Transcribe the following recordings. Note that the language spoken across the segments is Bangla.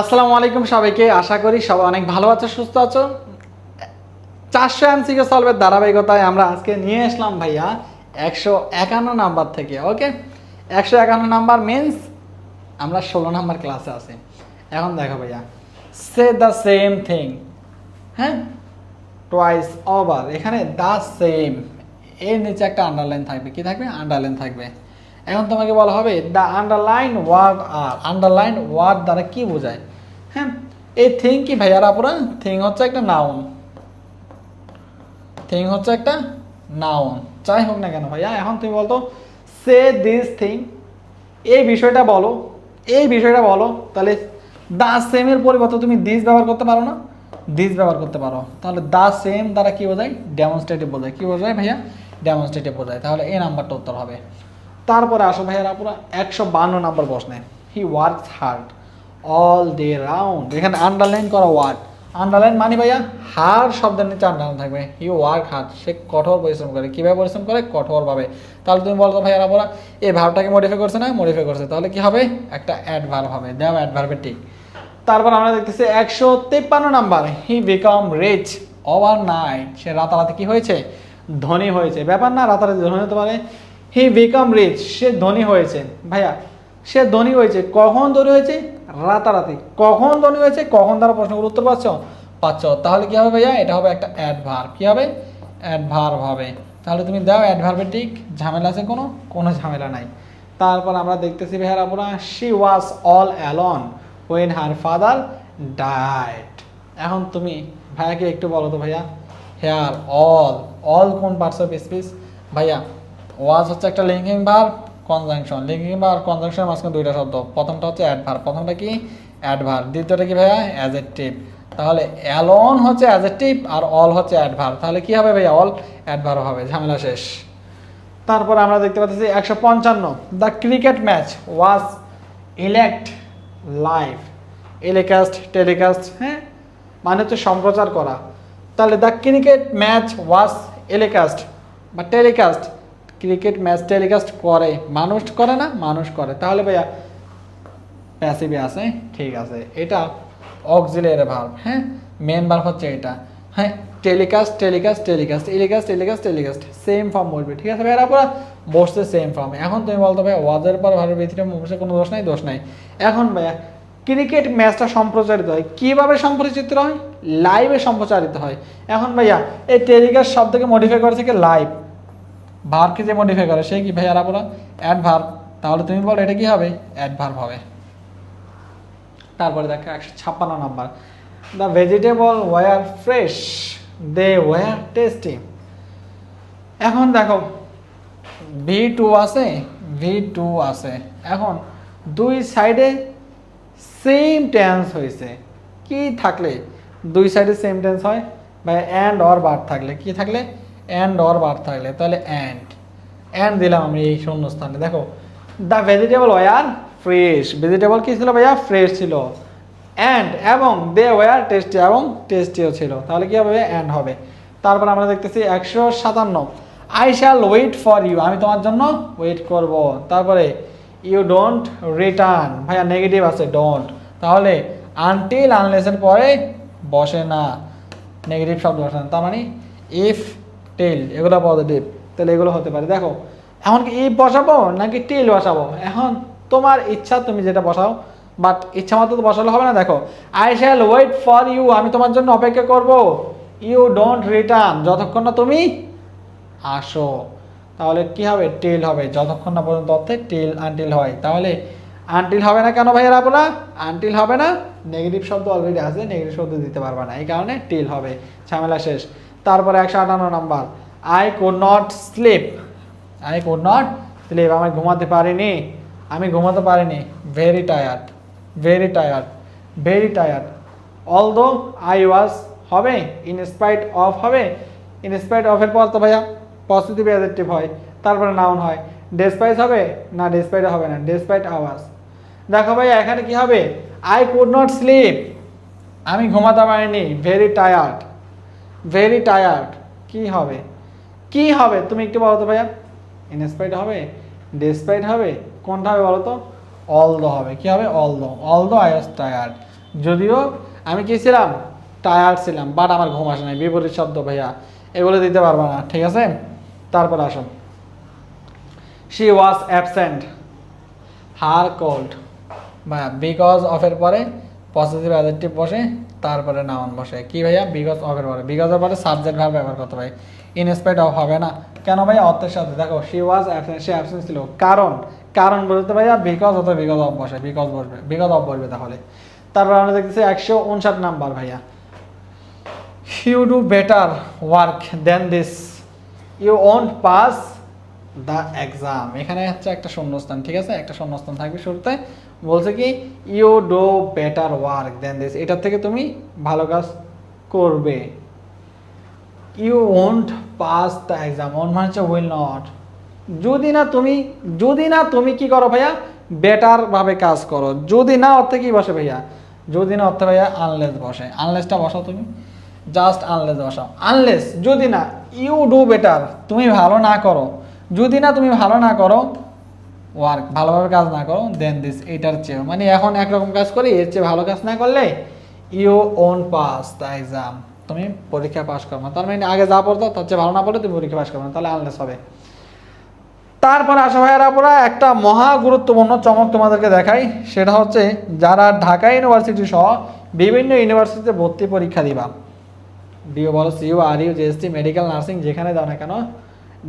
আসসালামু আলাইকুম সবাইকে। আশা করি সবাই অনেক ভালো আছো, সুস্থ আছো। চারশো এমসিকে সলভের ধারাবাহিকতায় আমরা আজকে নিয়ে আসলাম ভাইয়া একশো একান্ন নাম্বার থেকে, ওকে? একশো একান্ন নাম্বার মিন্স আমরা ষোলো নাম্বার ক্লাসে আছি। এখন দেখো ভাইয়া। সে দ্য সেম থিং হ্যাঁ? টোয়াইস ওভার এখানে দ্য সেম এর নিচে একটা আন্ডারলাইন থাকবে। কি থাকবে? আন্ডারলাইন থাকবে। এখন তোমাকে বলা হবে দ্য আন্ডারলাইন ওয়ার্ড আর আন্ডারলাইন ওয়ার্ড দ্বারা কি বোঝায়? হ্যাঁ এই থিং কি ভাইয়ারা পুরা থিং হচ্ছে একটা নাউন থিং হচ্ছে একটা নাউন যাই হোক না কেন ভাইয়া, এখন তুমি বলতো সে দিস থিং এই বিষয়টা বলো, এই বিষয়টা বলো, তাহলে দা সেমের পরিবর্তে তুমি দিস ব্যবহার করতে পারো না দিস ব্যবহার করতে পারো। তাহলে দা সেম দ্বারা কি বোঝায়? ডেমনস্ট্রেটিভ বোঝায়। কি বোঝায় ভাইয়া? ডেমনস্ট্রেটিভ বোঝায়। তাহলে এই নাম্বারটা উত্তর হবে। তারপরে আসো ভাইয়ারা পুরো একশো বান্ন নম্বর প্রশ্নে। He works hard all day round এখানে আন্ডারলাইন করা ওয়ার্ড আন্ডারলাইন মানে ভাইয়া, হার শব্দের নিচে আন্ডারলাইন থাকবে। হি ওয়ার্ক হার্ড সে কঠোর পরিশ্রম করে। কীভাবে পরিশ্রম করে? কঠোরভাবে। তাহলে তুমি বলতো ভাইয়ারা পড়া এই ভাবটাকে মডিফাই করছে না? মডিফাই করছে। তাহলে কি হবে? একটা অ্যাডভার্ব হবে। দেও অ্যাডভার্বের ঠিক। তারপর আমরা দেখতেছি একশো তেপ্পান্ন number. He became rich over night সে রাতারাতি কি হয়েছে? ধনী হয়েছে। ব্যাপার না, রাতারাতি ধনী হতে পারে। হি বিকাম রিচ সে ধনী হয়েছে। ভাইয়া সে ধনী হয়েছে। কখন ধনী হয়েছে? রাতারাতি। কখন ধনী হয়েছে? কখন তারা প্রশ্নগুলো উত্তর পাচ্ছ? পাচ্ছ। তাহলে কি হবে ভাইয়া? এটা হবে একটা অ্যাডভার্ব কি হবে? অ্যাডভার্ব হবে। তাহলে তুমি দাও অ্যাডভার্বের ঠিক। ঝামেলা আছে কোনো? কোনো ঝামেলা নাই। তারপর আমরা দেখতেছি ভাইয়ার আপনার she was all alone when her father died এখন তুমি ভাইয়াকে একটু বলো তো ভাইয়া। হেয়ার অল অল কোন পার্টস অফ স্পিচ ভাইয়া ওয়াজ হচ্ছে একটা linking verb conjunction linking verb কনজাংশনের মাঝখানে দুইটা শব্দ। প্রথমটা হচ্ছে অ্যাডভার প্রথমটা কি? অ্যাডভার্ব দ্বিতীয়টা কি ভাইয়া? অ্যাজেক্টিভ তাহলে অ্যালন হচ্ছে অ্যাজেক্টিভ আর অল হচ্ছে অ্যাডভার তাহলে কি হবে ভাইয়া? অল অ্যাডভার হবে। ঝামেলা শেষ। তারপর আমরা দেখতে পাচ্ছি একশো পঞ্চান্ন। The cricket match was elect live এলিকাস্ট telecast হ্যাঁ? মানে হচ্ছে সম্প্রচার করা। তাহলে দ্য ক্রিকেট ম্যাচ ওয়াজ এলিকাস্ট বা টেলিকাস্ট ক্রিকেট ম্যাচ টেলিকাস্ট করে। মানুষ করে না, মানুষ করে। তাহলে ভাইয়া প্যাসিভে আছে? ঠিক আছে। এটা অক্সিলিয়ারি ভার্ব হ্যাঁ? মেন ভার্ব হচ্ছে এটা। হ্যাঁ telecast telecast telecast telecast telecast telecast same form বলবে। ঠিক আছে ভাইয়া, পুরো বসছে সেম ফর্ম এখন তুমি বলতো ভাই ওয়াজের পর ভার্বের ভিতরে বসে কোনো দোষ নাই দোষ নাই। এখন ভাইয়া, ক্রিকেট ম্যাচটা সম্প্রচারিত হয়। কীভাবে সম্প্রচারিত হয়? লাইভে সম্প্রচারিত হয়। এখন ভাইয়া, এই টেলিকাস্ট শব্দকে মডিফাই করেছে কি? লাইভ ভার্বকে যে মডিফাই করে, সে কি ভাইয়া পুরো অ্যাডভার্ব তাহলে তুমি বলো, এটা কি হবে? অ্যাড অ্যাডভার্ব হবে। তারপরে দেখো, একশো ছাপ্পান্ন number the vegetable were fresh they were tasty এখন দেখো ভি টু আছে ভি টু আছে। এখন দুই সাইডে সেম টেন্স হয়েছে কি থাকলে? দুই সাইডে সেম টেন্স হয়? বা অ্যান্ড অর বার থাকলে। কি থাকলে? অ্যান্ড অর বার থাকলে, তাহলে অ্যান্ড অ্যান্ড দিলাম আমি এই শূন্যস্থানে। দেখো the vegetable were fresh vegetable কি ছিল ভাইয়া? ফ্রেশ ছিল। অ্যান্ড এবং দে ওয়ার টেস্টি এবং টেস্টিও ছিল। তাহলে কি হবে? অ্যান্ড হবে। তারপর আমরা দেখতেছি একশো সাতান্ন। I shall wait for you আমি তোমার জন্য ওয়েট করব। তারপরে ইউ ডোন্ট রিটার্ন ভাইয়া নেগেটিভ আছে ডোন্ট তাহলে আনটিল আনলেসের পরে বসে না। নেগেটিভ শব্দ বসে না। তার মানে ইফ টেল এগুলো পজিটিভ তাহলে এগুলো হতে পারে। দেখো, এখন কি ইফ বসাবো নাকি টেল বসাবো? এখন তোমার ইচ্ছা তুমি যেটা বসাও বাট ইচ্ছা মতো তো বসালে হবে না। দেখো I shall wait for you আমি তোমার জন্য অপেক্ষা করব। ইউ ডোন্ট রিটার্ন যতক্ষণ না তুমি আসো। তাহলে কি হবে? টেল হবে। যতক্ষণ না পর্যন্ত অর্থে টেল আনটিল হয়। তাহলে আনটিল হবে না কেন ভাইয়ের আপনারা? আনটিল হবে না? নেগেটিভ শব্দ অলরেডি আছে নেগেটিভ শব্দ দিতে পারবে না। এই কারণে টেল হবে। ঝামেলা শেষ। তারপরে একশো আটান্ন নম্বর। I could not sleep I could not sleep আমি ঘুমাতে পারিনি। আমি ঘুমাতে পারিনি। Very tired very tired very tired although I was হবে ইন স্পাইট অফ হবে। ইন স্পাইট অফের পর তো ভাইয়া পজিটিভ অ্যাডজেক্টিভ হয়। তারপরে নাউন হয়। ডেসপাইট হবে না ডেসপাইট হবে না। ডেসপাইট আওয়াজ দেখো ভাইয়া, এখানে কি হবে? আই কুড নট স্লিপ আমি ঘুমাতে পারিনি। ভেরি টায়ার্ড ভেরি টায়ার্ড কি হবে? কি হবে? তুমি একটু বলো তো ভাইয়া। ইনস্পাইট হবে? ডেসপাইট হবে? কোনটা হবে বলো তো? অল দো হবে। কি হবে? অল দো অল দো আই ওয়াজ টায়ার্ড যদিও আমি কি ছিলাম? টায়ার্ড ছিলাম বাট আমার ঘুম আসে নাই। বিপরীত শব্দ ভাইয়া। এগুলো দিতে পারব না, ঠিক আছে? তারপর আসুন she was absent her cold ভাইয়া বিকজ অফের পরে পজিটিভ অ্যাডজেক্টিভ বসে। তারপরে নাউন বসে। কি ভাইয়া? বিকজ অফের পরে বিকজের পরে সাবজেক্ট ভার্ব ব্যবহার করতে ভাই ইনস্পাইট অফ হবে না। কেন ভাইয়া? অর্থের সাথে। দেখো শি ওয়াজ অ্যাবসেন্ট সে অ্যাবসেন্ট ছিল। কারণ কারণ বলতে ভাইয়া বিকজ অথবা বিকজ অফ বসে। বিকজ বসবে বিকজ অফ বসবে তাহলে। তারপর আমরা দেখতেছি একশো উনষাট নাম্বার ভাইয়া। You do better work then this you won't pass the exam এখানে হচ্ছে একটা শূন্যস্থান, ঠিক আছে? একটা শূন্যস্থান থাকবে শুরুতে। বলছে কি you do better work then this এটার থেকে তুমি ভালো কাজ করবে। You won't pass the exam won মানে হচ্ছে উইল নট যদি না তুমি, যদি না তুমি কি করো ভাইয়া? বেটার ভাবে কাজ করো। যদি না, অর্থে কি বসে ভাইয়া? যদি না, অর্থে ভাইয়া আনলেস বসে। আনলেসটা বসাও তুমি। জাস্ট আনলেস বসাও। আনলেস যদি না ইউ ডু বেটার তুমি ভালো না করো। যদি না তুমি ভালো না করো ওয়ার্ক ভালোভাবে কাজ না করো দেন দিস এইটার চেয়ে মানে এখন একরকম কাজ করি, এর চেয়ে ভালো কাজ না করলে you won pass the exam তুমি পরীক্ষা পাস করো না। তার মানে আগে যা পড়তো তার চেয়ে ভালো না পড়লে তুমি পরীক্ষা পাস করো না, তাহলে আনলেস হবে। তারপরে আশা ভাইয়েরা পড়া একটা মহা গুরুত্বপূর্ণ চমক তোমাদেরকে দেখাই। সেটা হচ্ছে, যারা ঢাকা ইউনিভার্সিটি সহ বিভিন্ন ইউনিভার্সিটিতে ভর্তি পরীক্ষা দিবা। ডিও বলো CU are you GST medical nursing যেখানে দাও না কেন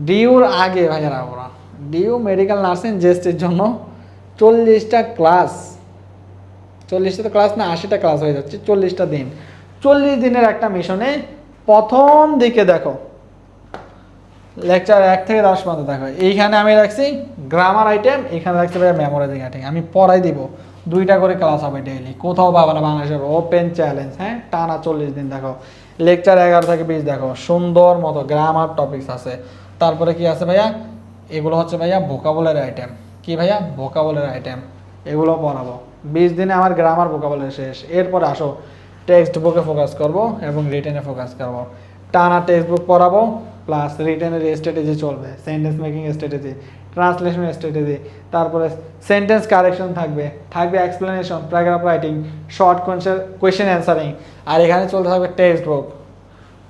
ডিউর আগে ভাইয়ারা ওরা ডিউ মেডিকেল নার্সিং জিএসটির জন্য চল্লিশটা ক্লাস, চল্লিশটা তো ক্লাস না, আশিটা ক্লাস হয়ে যাচ্ছে, চল্লিশটা দিন। চল্লিশ দিনের একটা মিশনে প্রথম দিকে দেখো, লেকচার এক থেকে দশ পর্যন্ত দেখো। এইখানে আমি রাখছি গ্রামার আইটেম, এখানে রাখছি ভাই মেমোরাইজিং আইটেম। আমি পড়াই দিব, দুইটা করে ক্লাস হবে ডেইলি কোথাও পাবে না, বাংলাদেশের ওপেন চ্যালেঞ্জ হ্যাঁ? টানা চল্লিশ দিন দেখো। লেকচার এগারো থেকে বিশ দেখো, সুন্দর মতো গ্রামার টপিকস আছে। তারপরে কি আছে ভাইয়া? এগুলো হচ্ছে ভাইয়া ভোকাবলের আইটেম কি ভাইয়া? ভোকাবলের আইটেম এগুলো পড়াবো বিশ দিনে আমার গ্রামার ভোকাবলের শেষ। এরপর আসো টেক্সট বুকে ফোকাস করব এবং রিটেনে ফোকাস করব। টানা টেক্সট বুক পড়াবো প্লাস রিটেনের স্ট্র্যাটেজি চলবে। Sentence making strategy translation strategy তারপরে সেন্টেন্স কারেকশন থাকবে। থাকবে explanation paragraph writing short question answering আর এখানে চলতে থাকবে টেক্সট বুক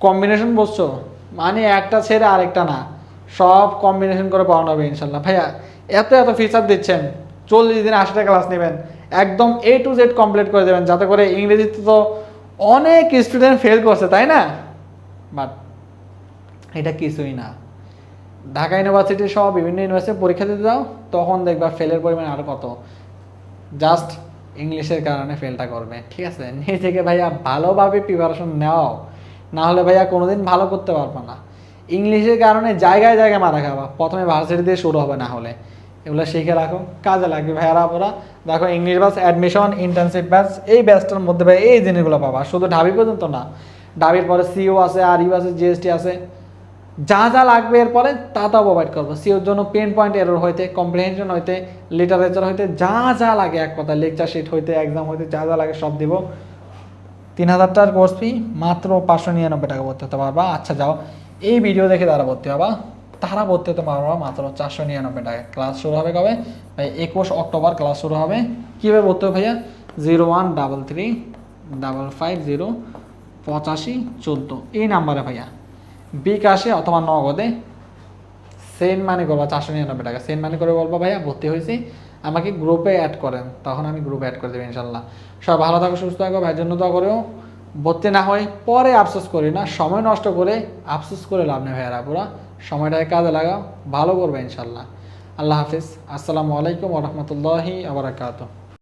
কম্বিনেশন বসছো মানে একটা ছেড়ে আরেকটা না। সব কম্বিনেশন করে পড়ানো হবে ইনশাল্লাহ। ভাইয়া, এত এত ফিচার দিচ্ছেন, চল্লিশ দিনে আশিটা ক্লাস নেবেন, একদম এ টু জেড কমপ্লিট করে দেবেন, যাতে করে ইংরেজিতে তো অনেক স্টুডেন্ট ফেল করছে, তাই না? বাট এটা কিছুই না। ঢাকা ইউনিভার্সিটি সহ বিভিন্ন ইউনিভার্সিটি পরীক্ষা দিতে যাও, তখন দেখবা ফেলের পরিমাণ আরও কত। জাস্ট ইংলিশের কারণে ফেলটা করবে, ঠিক আছে? নিজেকে ভাইয়া ভালোভাবে প্রিপারেশন নেওয়াও। না হলে ভাইয়া কোনোদিন ভালো করতে পারব না। ইংলিশের কারণে জায়গায় জায়গায় মারা খাবা। প্রথমে ভার্সিটি দিয়ে শুরু হবে না হলে। এগুলো শিখে রাখো, কাজে লাগবে ভাইয়ারা আপনারা দেখো English batch admission internship batch এই ব্যাচটার মধ্যে ভাই এই জিনিসগুলো পাবা। শুধু ঢাবি পর্যন্ত না, ঢাবির পরে সিও আছে আর ইউ আছে জিএসটি আছে। যা যা লাগবে এরপরে তা তা প্রোভাইড করব। সিওর জন্য পেন পয়েন্ট এরর হইতে কম্প্রিহেনশন হইতে লিটারেচার হইতে, যা যা লাগে এক কথা লেকচার শিট হইতে এক্সাম হইতে, যা যা লাগে সব দিব। তিন হাজার টাকার কোর্স ফি মাত্র পাঁচশো নিরানব্বই টাকা ভর্তি হতে পারবা। আচ্ছা যাও। এই ভিডিও দেখে তারা ভর্তি হবা। তারা ভর্তি হতে পারবা মাত্র চারশো নিরানব্বই টাকা। ক্লাস শুরু হবে কবে? ভাই, একুশ অক্টোবর ক্লাস শুরু হবে। কীভাবে ভর্তি হবে ভাইয়া? Zero one double three, double five, zero পঁচাশি, চোদ্দ। এই নাম্বারে ভাইয়া। বিকাশে অথবা নগদে সেন্ড মানি করবা, চারশো নিরানব্বই টাকা। সেন্ড মানি করে বলব, ভাইয়া, ভর্তি হয়েছি। আমাকে গ্রুপে অ্যাড করেন। তখন আমি গ্রুপে অ্যাড করে দেবো ইনশাল্লাহ। সবাই ভালো থাকো, সুস্থ থাকো। ভাইয়ের জন্য দোয়া করেও ভর্তি না হয় পরে আফসোস করি না, সময় নষ্ট করে আফসোস করে লাভ নেই ভাইয়ারা পুরা সময়টাকে কাজে লাগাও, ভালো করবে ইনশাল্লাহ। আল্লাহ হাফিজ। আসসালামু আলাইকুম রহমতুল্লাহি আবরাকাত